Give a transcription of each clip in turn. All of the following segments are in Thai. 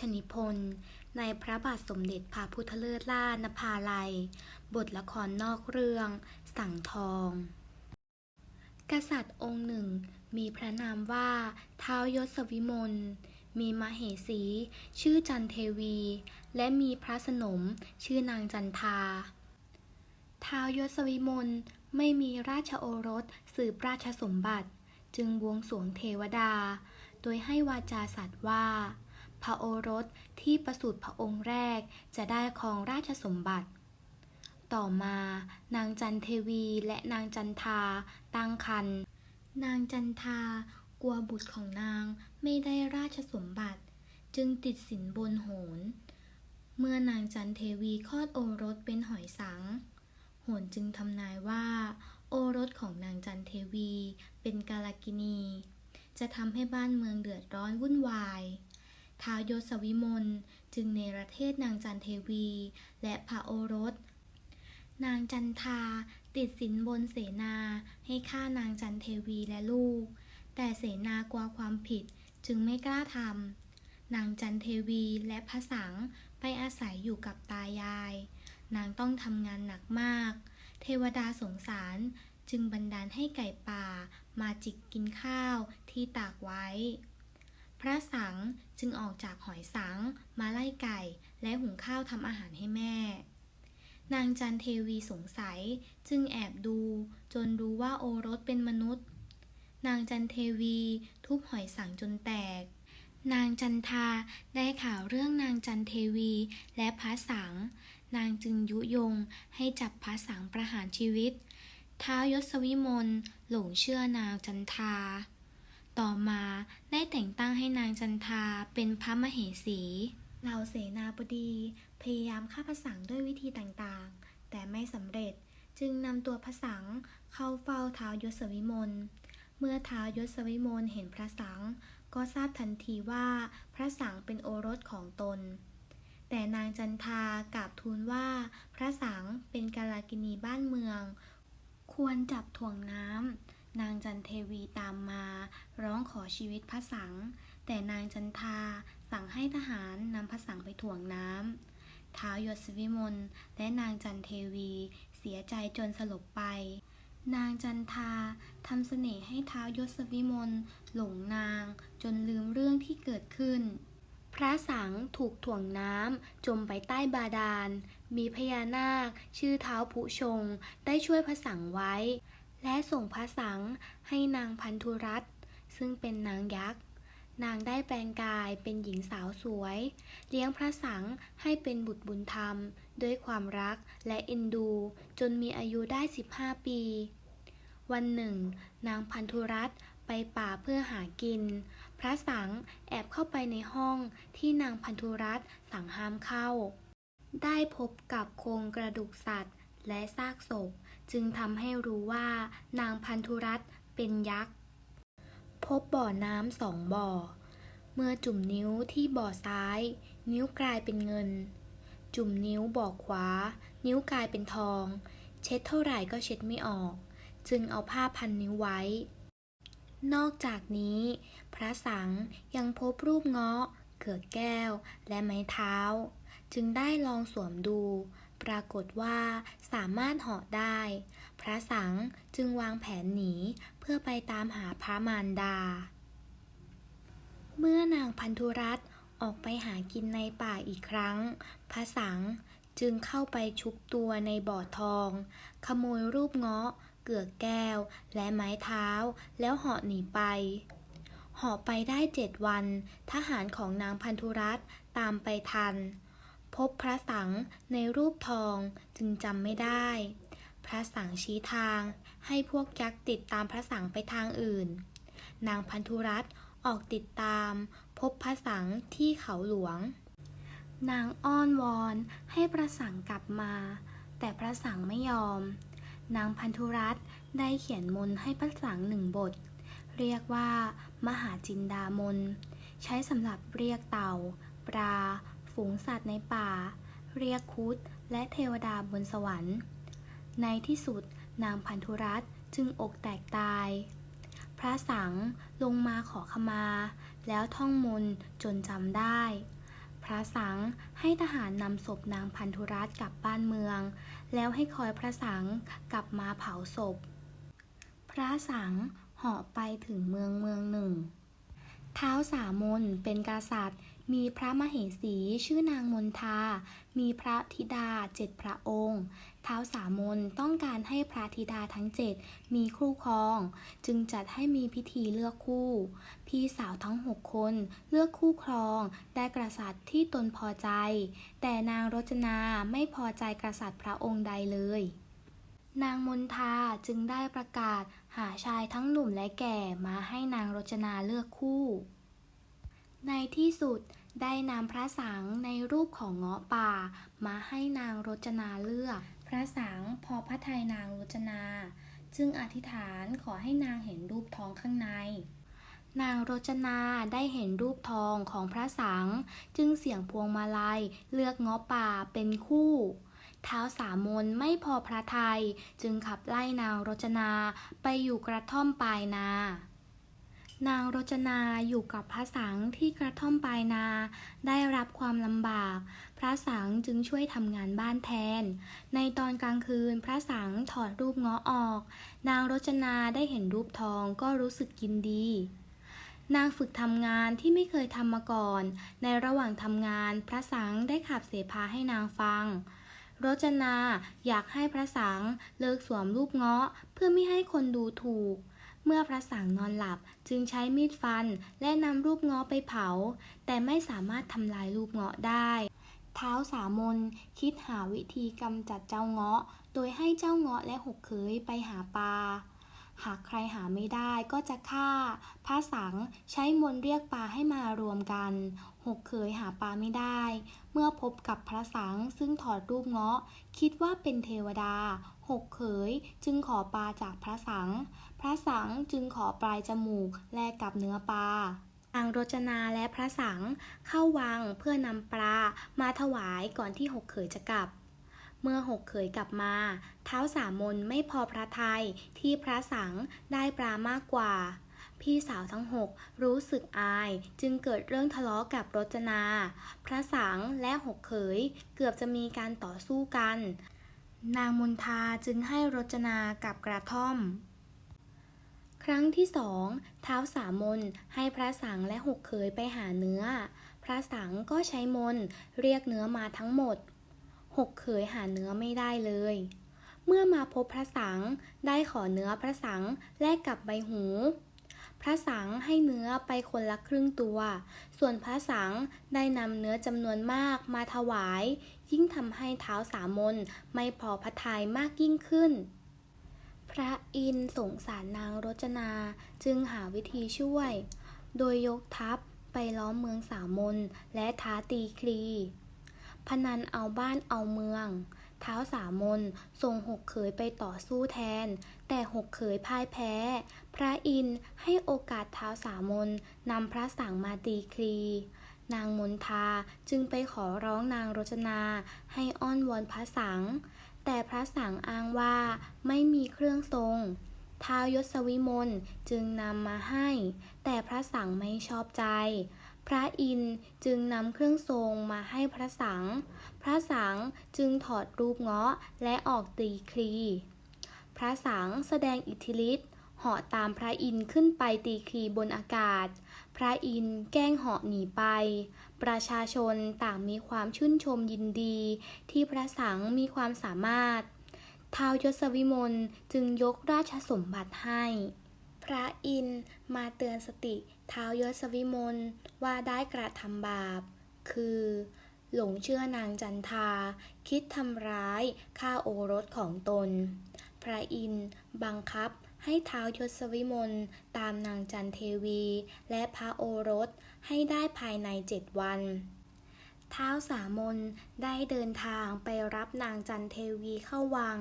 ชนิพนธ์ในพระบาทสมเด็จพระพุทธเลิศล่านภาลัย บทละครนอกเรื่อง สั่งทอง กษัตริย์องค์หนึ่ง มีพระนามว่าท้ายศวิมล มีมเหสี ชื่อจันเทวี และมีพระสนม ชื่อนางจันทาท้าวยศวิมลไม่มีราชโอรสสืบราชสมบัติ จึงบวงสรวงเทวดา โดยให้วาจาสัตว์ว่า พระโอรสที่ประสูติพระองค์แรกจะได้ครองราชสมบัติ ต่อมานางจันเทวีและนางจันทาตั้งครรภ์นางจันทากลัวบุตรของนางไม่ได้ราชสมบัติ จึงติดสินบนโหน เมื่อนางจันเทวีคลอดโอรสเป็นหอยสัง โหนจึงทำนายว่า โอรสของนางจันเทวีเป็นกาลกินี จะทำให้บ้านเมืองเดือดร้อนวุ่นวาย ท้าวยศวิมลจึงเนรเทศนางจันเทวี และพระโอรส นางจันทาติดสินบนเสนาให้ฆ่านางจันเทวีและลูก แต่เสนากลัวความผิดจึงไม่กล้าทำนางจันเทวีและพระสังไปอาศัยอยู่กับตายาย นางต้องทำงานหนักมาก เทวดาสงสารจึงบันดาลให้ไก่ป่ามาจิกกินข้าวที่ตากไว้ พระสังจึงออกจากหอยสัง มาไล่ไก่ และหุงข้าวทำอาหารให้แม่ นางจันเทวีสงสัยจึงแอบดู จนรู้ว่าโอรสเป็นมนุษย์ นางจันเทวีทุบหอยสังจนแตก นางจันทาได้ข่าวเรื่องนางจันเทวีและพระสัง นางจึงยุยงให้จับพระสังประหารชีวิตท้าวยศวิมลหลงเชื่อนางจันทา ต่อมาได้แต่งตั้งให้นางจันทาเป็นพระมเหสีเหล่าเสนาบดี พยายามฆ่าพระสังด้วยวิธีต่างๆ แต่ไม่สำเร็จจึงนำตัวพระสังเข้าเฝ้าท้ายศวิมล เมื่อท้ายศวิมลเห็นพระสังก็ทราบทันทีว่าพระสังเป็นโอรสของตน แต่นางจันทากราบทูลว่าพระสังเป็นกาลกินีบ้านเมือง ควรจับถ่วงน้ำ นางจันเทวีตามมา ร้องขอชีวิตพระสัง แต่นางจันทาสั่งให้ทหารนำพระสังไปถ่วงน้ำท้าวยศวิมลและนางจันเทวีเสียใจจนสลบไป นางจันทาทำเสน่ห์ให้ท้าวยศวิมลหลงนางจนลืมเรื่องที่เกิดขึ้น พระสังถูกถ่วงน้ำจมไปใต้บาดาล มีพญานาคชื่อเท้าวพุชง ได้ช่วยพระสังไว้ และส่งพระสังให้นางพันธุรัตน์ซึ่งเป็นนางยักษ์ นางได้แปลงกายเป็นหญิงสาวสวย เลี้ยงพระสังให้เป็นบุตรบุญธรรม ด้วยความรักและเอ็นดู จนมีอายุได้ 15 ปี วันหนึ่ง นางพันธุรัตน์ไปป่าเพื่อหากิน พระสังแอบเข้าไปในห้องที่นางพันธุรัตน์สั่งห้ามเข้า ได้พบกับโครงกระดูกสัตว์และซากศพ จึงทำให้รู้ว่านางพันธุรัตน์เป็นยักษ์ พบบ่อน้ำสองบ่อ เมื่อจุ่มนิ้วที่บ่อซ้าย นิ้วกลายเป็นเงิน จุ่มนิ้วบ่อขวา นิ้วกลายเป็นทอง เช็ดเท่าไหร่ก็เช็ดไม่ออก จึงเอาผ้าพันนิ้วไว้ นอกจากนี้ พระสังยังพบรูปเงาะเกือกแก้วและไม้เท้า จึงได้ลองสวมดู ปรากฏว่าสามารถเหาะได้ พระสังจึงวางแผนหนีเพื่อไปตามหาพระมารดา เมื่อนางพันธุรัตน์ออกไปหากินในป่าอีกครั้ง พระสังจึงเข้าไปชุบตัวในบ่อทอง ขโมยรูปเงาะ เกือกแก้ว และไม้เท้า แล้วเหาะหนีไป เหาะไปได้เจ็ดวัน ทหารของนางพันธุรัตน์ตามไปทัน พบพระสังในรูปทองจึงจำไม่ได้ พระสังชี้ทางให้พวกยักษ์ติดตามพระสังไปทางอื่น นางพันธุรัตน์ออกติดตาม พบพระสังที่เขาหลวง นางอ้อนวอนให้พระสังกลับมา แต่พระสังไม่ยอม นางพันธุรัตน์ได้เขียนมนให้พระสังหนึ่งบท เรียกว่า มหาจินดามน ใช้สำหรับเรียกเต่า ปลา ฝูงสัตว์ในป่า เรียกคุดและเทวดาบนสวรรค์ ในที่สุดนางพันธุรัตจึงอกแตกตาย พระสังลงมาขอขมา แล้วท่องมนจนจำได้ พระสังให้ทหารนำศพนางพันธุรัตกลับบ้านเมือง แล้วให้คอยพระสังกลับมาเผาศพ พระสังเหาะไปถึงเมืองเมืองหนึ่ง เท้าสามนเป็นกษัตริย์ มีพระมเหสีชื่อนางมนทา มีพระธิดาเจ็ดพระองค์ เท้าวสามนต้องการให้พระธิดาทั้งเจ็ดมีคู่ครอง จึงจัดให้มีพิธีเลือกคู่ พี่สาวทั้งหกคนเลือกคู่ครองได้กษัตริย์ที่ตนพอใจ แต่นางรจนาไม่พอใจกษัตริย์พระองค์ใดเลย นางมนทาจึงได้ประกาศหาชายทั้งหนุ่มและแก่มาให้นางรจนาเลือกคู่ ในที่สุดได้นำพระสังในรูปของเงาะป่า มาให้นางรจนาเลือก พระสังพอพระทัยนางรจนา จึงอธิษฐานขอให้นางเห็นรูปทองข้างใน นางรจนาได้เห็นรูปทองของพระสัง จึงเสี่ยงพวงมาลัยเลือกเงาะป่าเป็นคู่เท้าวสามนไม่พอพระทัยจึงขับไล่นางรจนาไปอยู่กระท่อมปลายนา นางรจนาอยู่กับพระสังที่กระท่อมปลายนา ได้รับความลำบาก พระสังจึงช่วยทำงานบ้านแทน ในตอนกลางคืนพระสังถอดรูปเงาะออก นางรจนาได้เห็นรูปทองก็รู้สึกยินดี นางฝึกทำงานที่ไม่เคยทำมาก่อน ในระหว่างทำงานพระสังได้ขับเสพาให้นางฟังรจนาอยากให้พระสังเลิกสวมรูปเงาะเพื่อไม่ให้คนดูถูก เมื่อพระสังนอนหลับจึงใช้มีดฟันและนำรูปเงาะไปเผา แต่ไม่สามารถทำลายรูปเงาะได้ เท้าสามนคิดหาวิธีกำจัดเจ้าเงาะ โดยให้เจ้าเงาะและหกเขยไปหาปลาหากใครหาไม่ได้ก็จะฆ่า พระสังใช้มนเรียกปลาให้มารวมกัน หกเขยหาปลาไม่ได้ เมื่อพบกับพระสังซึ่งถอดรูปเงาะ คิดว่าเป็นเทวดา หกเขยจึงขอปลาจากพระสัง พระสังจึงขอปลายจมูกแลกกับเนื้อปลานางรจนาและพระสังเข้าวังเพื่อนำปลามาถวายก่อนที่หกเขยจะกลับ เมื่อหกเขยกลับมา เท้าสามนไม่พอพระทัยที่พระสังได้ปลามากกว่า พี่สาวทั้งหกรู้สึกอายจึงเกิดเรื่องทะเลาะกับรจนา พระสังและหกเขยเกือบจะมีการต่อสู้กัน นางมนทาจึงให้รจนากับกระท่อม ครั้งที่สองเท้าสามนให้พระสังและหกเขยไปหาเนื้อ พระสังก็ใช้มนเรียกเนื้อมาทั้งหมด หกเขยหาเนื้อไม่ได้เลย เมื่อมาพบพระสังได้ขอเนื้อพระสังแลกกับใบหู พระสังให้เนื้อไปคนละครึ่งตัว ส่วนพระสังได้นำเนื้อจำนวนมากมาถวาย ยิ่งทำให้เท้าวสามนไม่พอพระทัยมากยิ่งขึ้น พระอินสงสารนางรจนาจึงหาวิธีช่วย โดยยกทัพไปล้อมเมืองสามนและท้าตีคลีพนันเอาบ้านเอาเมือง ท้าวสามนส่งหกเขยไปต่อสู้แทน แต่หกเขยพ่ายแพ้ พระอินทร์ให้โอกาสเท้าวสามนนำพระสังมาตีคลีนางมนทาจึงไปขอร้องนางรจนาให้อ้อนวอนพระสัง แต่พระสังอ้างว่าไม่มีเครื่องทรงท้าวยศวิมลจึงนำมาให้ แต่พระสังไม่ชอบใจ พระอินทร์จึงนำเครื่องทรงมาให้พระสัง พระสังจึงถอดรูปเงาะและออกตีคลี พระสังแสดงอิทธิฤทธิ์เหาะตามพระอินทร์ขึ้นไปตีคลีบนอากาศ พระอินทร์แกล้งเหาะหนีไป ประชาชนต่างมีความชื่นชมยินดี ที่พระสังมีความสามารถท้าวยศวิมลจึงยกราชสมบัติให้ พระอินทร์มาเตือนสติท้าวยศวิมลว่าได้กระทำบาป คือ หลงเชื่อนางจันทา คิดทำร้ายฆ่าโอรสของตน พระอินทร์บังคับให้ท้าวยศวิมลตามนางจันเทวี และพระโอรสให้ได้ภายในเจ็ดวัน ท้าวสามนได้เดินทางไปรับนางจันเทวีเข้าวัง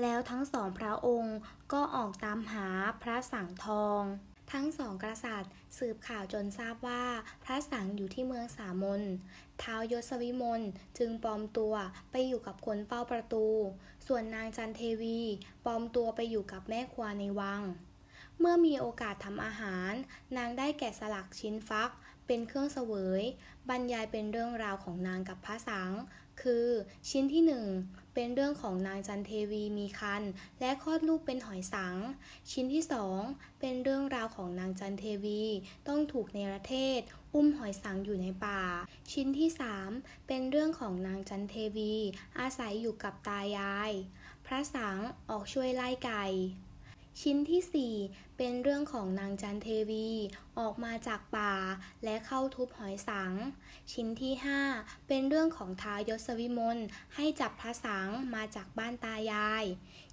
แล้วทั้งสองพระองค์ก็ออกตามหาพระสังทอง ทั้งสองกษัตริย์สืบข่าวจนทราบว่าพระสังอยู่ที่เมืองสามนท้าวยศวิมลจึงปลอมตัวไปอยู่กับคนเฝ้าประตู ส่วนนางจันเทวีปลอมตัวไปอยู่กับแม่ครัวในวัง เมื่อมีโอกาสทำอาหาร นางได้แกะสลักชิ้นฟัก เป็นเครื่องเสวย บรรยายเป็นเรื่องราวของนางกับพระสัง คือชิ้นที่หนึ่งเป็นเรื่องของนางจันเทวีมีคันและคลอดลูกเป็นหอยสัง ชิ้นที่สองเป็นเรื่องราวของนางจันเทวีต้องถูกในประเทศ อุ้มหอยสังอยู่ในป่า ชิ้นที่สามเป็นเรื่องของนางจันเทวี อาศัยอยู่กับตายาย พระสังออกช่วยไล่ไก่ ชิ้นที่ 4 เป็นเรื่องของนางจันเทวี ออกมาจากป่าและเข้าทุบหอยสัง ชิ้นที่ 5 เป็นเรื่องของท้ายศวิมลให้จับพระสังมาจากบ้านตายาย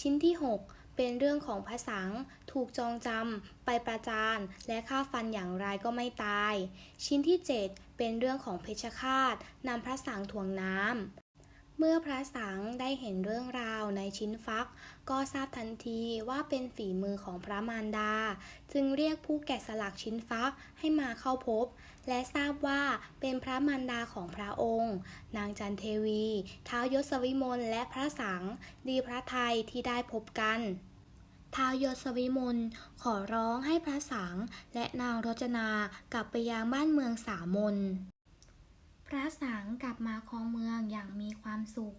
ชิ้นที่ 6 เป็นเรื่องของพระสังถูกจองจำไปประจานและฆ่าฟันอย่างไรก็ไม่ตาย ชิ้นที่ 7 เป็นเรื่องของเพชฌฆาตนำพระสังถ่วงน้ำ เมื่อพระสังได้เห็นเรื่องราวในชิ้นฟัก ก็ทราบทันทีว่าเป็นฝีมือของพระมารดา จึงเรียกผู้แกะสลักชิ้นฟักให้มาเข้าพบ และทราบว่าเป็นพระมารดาของพระองค์ นางจันเทวีท้าวยศวิมลและพระสังดีพระไทยที่ได้พบกันท้าวยศวิมลขอร้องให้พระสังและนางรจนากลับไปยังบ้านเมืองสามน พระสังกลับมาครองเมืองอย่างมีความสุข